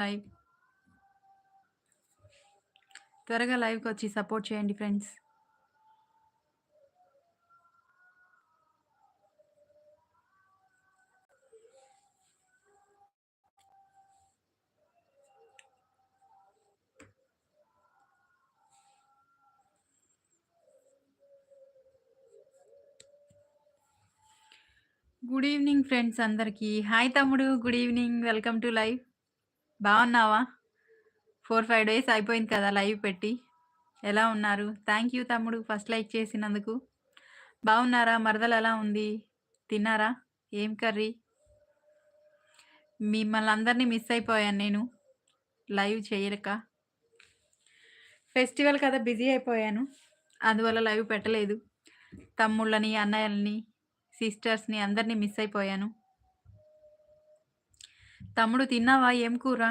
Live. త్వరగా లైవ్కి వచ్చి సపోర్ట్ చేయండి ఫ్రెండ్స్. గుడ్ ఈవెనింగ్ ఫ్రెండ్స్ అందరికీ. హాయ్ తమ్ముడు. Good evening. Welcome to live. బాగున్నావా? 4, 5 డేస్ అయిపోయింది కదా లైవ్ పెట్టి. ఎలా ఉన్నారు? థ్యాంక్ యూ తమ్ముడు ఫస్ట్ లైక్ చేసినందుకు. బాగున్నారా? మరదలు ఎలా ఉంది? తిన్నారా? ఏం కర్రీ? మిమ్మల్ని అందరిని మిస్ అయిపోయాను నేను. లైవ్ చేయలేక. ఫెస్టివల్ కదా బిజీ అయిపోయాను. అందువల్ల లైవ్ పెట్టలేదు. తమ్ముళ్ళని, అన్నయ్యలని, సిస్టర్స్‌ని అందరిని మిస్ అయిపోయాను. తమ్ముడు తిన్నావా? ఏం కూర?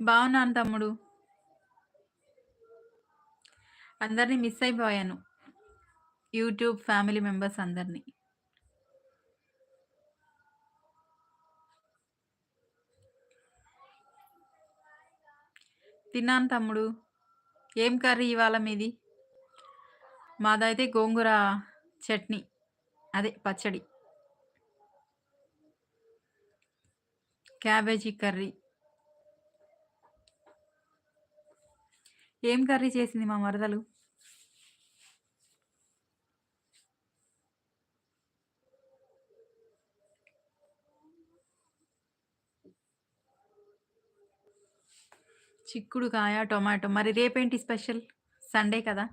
బాగున్నాను తమ్ముడు. అందరిని మిస్ అయిపోయాను. యూట్యూబ్ ఫ్యామిలీ మెంబర్స్ అందరినీ తిన్నాను తమ్ముడు. ఏం కర్రీ ఇవాళ మీది? మాదైతే గోంగూర చట్నీ. అదే పచ్చడి. Cabbage curry. ఏం కర్రీ చేసింది మా మరదలు? చిక్కుడుకాయ, టొమాటో. మరి రేపేంటి స్పెషల్? సండే కదా!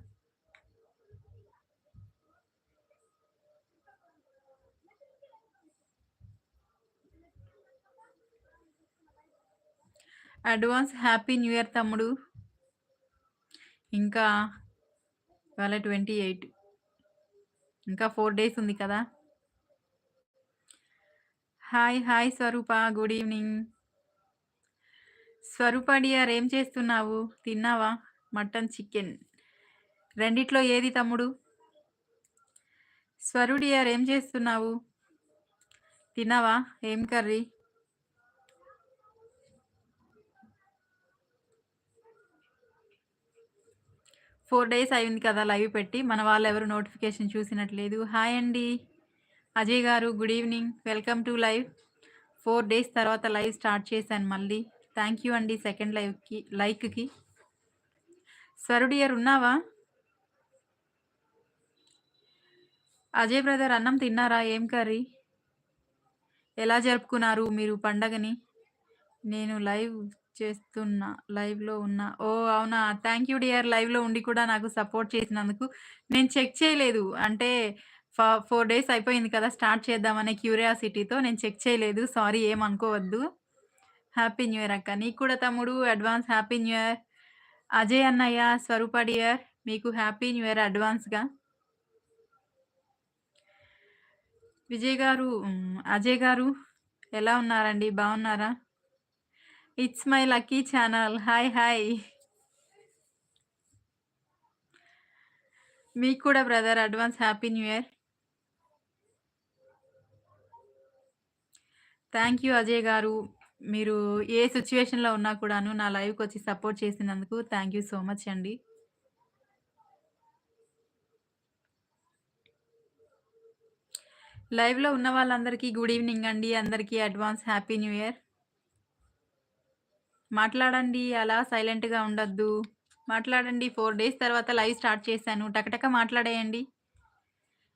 అడ్వాన్స్ హ్యాపీ న్యూ ఇయర్ తమ్ముడు. ఇంకా ఇవాళ 28. ఇంకా ఫోర్ డేస్ ఉంది కదా! Hi hi Swaroopa. Good evening. Swaroopa dear ఏం చేస్తున్నావు? తిన్నావా? Mutton, chicken. రెండిట్లో ఏది తమ్ముడు? స్వరు డియర్ ఏం చేస్తున్నావు? తిన్నావా? ఏం కర్రీ? ఫోర్ డేస్ అయింది కదా లైవ్ పెట్టి. మన వాళ్ళు ఎవరు నోటిఫికేషన్ చూసినట్లేదు. హాయ్ అండి. Ajay garu good evening. Welcome to live. Four days తర్వాత లైవ్ స్టార్ట్ చేశాను మళ్ళీ. థ్యాంక్ యూ అండి సెకండ్ లైవ్‌కి లైక్‌కి. స్వరుడియర్ ఉన్నావా? అజయ్ బ్రదర్ అన్నం తిన్నారా? ఏం కర్రీ? ఎలా జరుపుకున్నారు మీరు పండగని? నేను లైవ్ చేస్తున్నా. లైవ్‌లో ఉన్నా. ఓ అవునా? థ్యాంక్ యూ డియర్ లైవ్‌లో ఉండి కూడా నాకు సపోర్ట్ చేసినందుకు. నేను చెక్ చేయలేదు. అంటే ఫ 4 డేస్ అయిపోయింది కదా! స్టార్ట్ చేద్దామనే క్యూరియాసిటీతో నేను చెక్ చేయలేదు. సారీ ఏమనుకోవద్దు. హ్యాపీ న్యూ ఇయర్ అక్క. నీకు కూడా తమ్ముడు advance happy new year. Ajay అన్నయ్య, స్వరూప డియర్ మీకు హ్యాపీ న్యూ ఇయర్ అడ్వాన్స్‌గా. విజయ్ గారు అజయ్ గారు ఎలా ఉన్నారండి? బాగున్నారా? It's my lucky channel. Hi hi. మీకు కూడా brother advance happy new year. Thank you Ajay garu. మీరు ఏ సిచ్యువేషన్లో ఉన్నా కూడాను నా లైవ్కి వచ్చి సపోర్ట్ చేసినందుకు థ్యాంక్ యూ సో మచ్ అండి. లైవ్‌లో ఉన్న వాళ్ళందరికీ గుడ్ ఈవెనింగ్ అండి. అందరికీ అడ్వాన్స్ హ్యాపీ న్యూ ఇయర్. మాట్లాడండి. అలా సైలెంట్‌గా ఉండొద్దు. మాట్లాడండి. ఫోర్ డేస్ తర్వాత లైవ్ స్టార్ట్ చేశాను. టకటక మాట్లాడేయండి.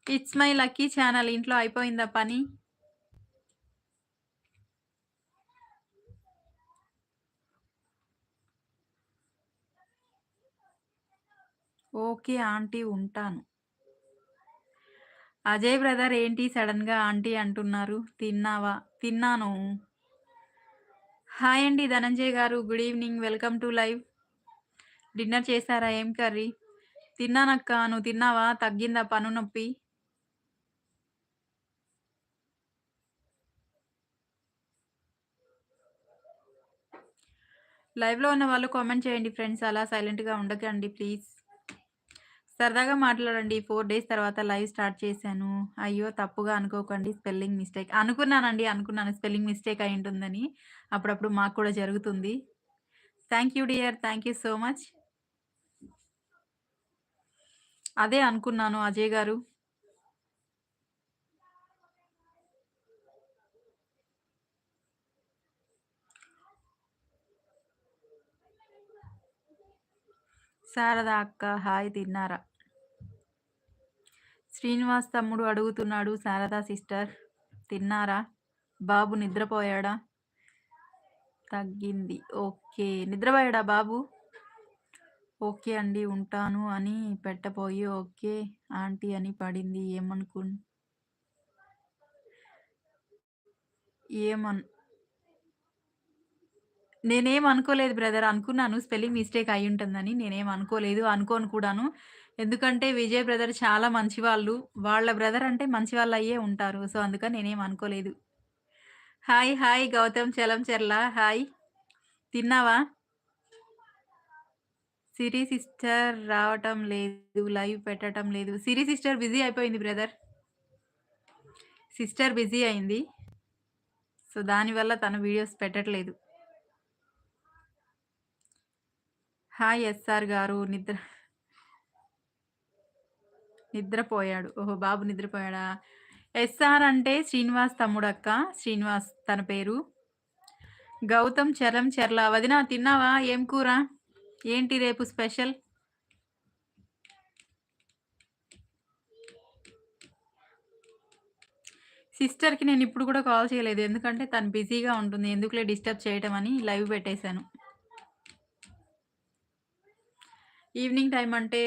It's my lucky channel. ఇంట్లో అయిపోయిందా పని? ఓకే ఆంటీ ఉంటాను. అజయ్ బ్రదర్ ఏంటి సడన్గా ఆంటీ అంటున్నారు? తిన్నావా? తిన్నాను. హాయ్ అండి Dhananjay garu. Good evening. Welcome to live. Dinner చేశారా? ఏం కర్రీ? తిన్నానక్క. నువ్వు తిన్నావా? తగ్గిందా పను నొప్పి? లైవ్‌లో ఉన్న వాళ్ళు కామెంట్ చేయండి ఫ్రెండ్స్. అలా సైలెంట్‌గా ఉండకండి ప్లీజ్. సరదాగా మాట్లాడండి. 4 డేస్ తర్వాత లైవ్ స్టార్ట్ చేశాను. అయ్యో! తప్పుగా అనుకోకండి. Spelling mistake. అనుకున్నానండి. అనుకున్నాను స్పెల్లింగ్ మిస్టేక్ అయ్యుంటుందని. అప్పుడప్పుడు మాకు కూడా జరుగుతుంది. Thank you dear. Thank you so much. అదే అనుకున్నాను అజయ్ గారు. శారదా అక్క హాయ్ తిన్నారా? శ్రీనివాస్ తమ్ముడు అడుగుతున్నాడు శారదా సిస్టర్ తిన్నారా? బాబు నిద్రపోయాడా? తగ్గింది. ఓకే. నిద్రపోయాడా బాబు? ఓకే అండి. ఉంటాను అని పెట్టపోయి ఓకే ఆంటీ అని పడింది. ఏమనుకు ఏమన్ నేనేం అనుకోలేదు బ్రదర్. అనుకున్నాను స్పెల్లింగ్ మిస్టేక్ అయి ఉంటుందని నేనేం అనుకోలేదు. అనుకోను కూడాను. ఎందుకంటే విజయ్ బ్రదర్ చాలా మంచివాళ్ళు. వాళ్ళ బ్రదర్ అంటే మంచి వాళ్ళు అయ్యే ఉంటారు. సో, అందుకని నేనేం అనుకోలేదు. Hi! Hi! Gautam Chalamcherla hi! తిన్నావా? సిరి సిస్టర్ రావటం లేదు. లైవ్ పెట్టటం లేదు. సిరి సిస్టర్ బిజీ అయిపోయింది బ్రదర్. సిస్టర్ బిజీ అయింది. సో, దానివల్ల తను వీడియోస్ పెట్టట్లేదు. హాయ్ ఎస్ఆర్ గారు. నిద్ర నిద్రపోయాడు. ఓహో! బాబు నిద్రపోయాడా? ఎస్ఆర్ అంటే శ్రీనివాస్ తమ్ముడక్క. శ్రీనివాస్ తన పేరు. గౌతమ్ చలంచెర్ల వదిన తిన్నావా? ఏం కూర? ఏంటి రేపు స్పెషల్? సిస్టర్‌కి నేను ఇప్పుడు కూడా కాల్ చేయలేదు. ఎందుకంటే తను బిజీగా ఉంటుంది. ఎందుకులే డిస్టర్బ్ చేయటం అని లైవ్ పెట్టేశాను. ఈవినింగ్ టైం అంటే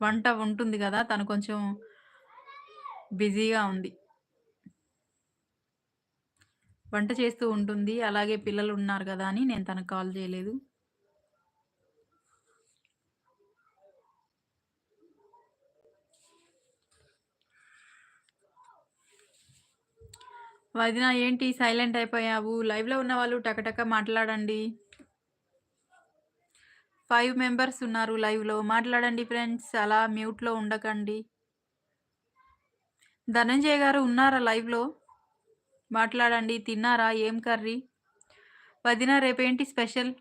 వంట ఉంటుంది కదా తను కొంచెం బిజీగా ఉంది. వంట చేస్తూ ఉంటుంది. అలాగే పిల్లలు ఉన్నారు కదా అని నేను తనకు కాల్ చేయలేదు. వదిన ఏంటి సైలెంట్ అయిపోయావు? లైవ్‌లో ఉన్న వాళ్ళు టకటక మాట్లాడండి. ఫైవ్ మెంబర్స్ ఉన్నారు లైవ్‌లో. మాట్లాడండి ఫ్రెండ్స్. అలా మ్యూట్‌లో ఉండకండి. ధనంజయ్ గారు ఉన్నారా లైవ్‌లో? మాట్లాడండి. తిన్నారా? ఏం కర్రీ? వదిన రేపేంటి స్పెషల్?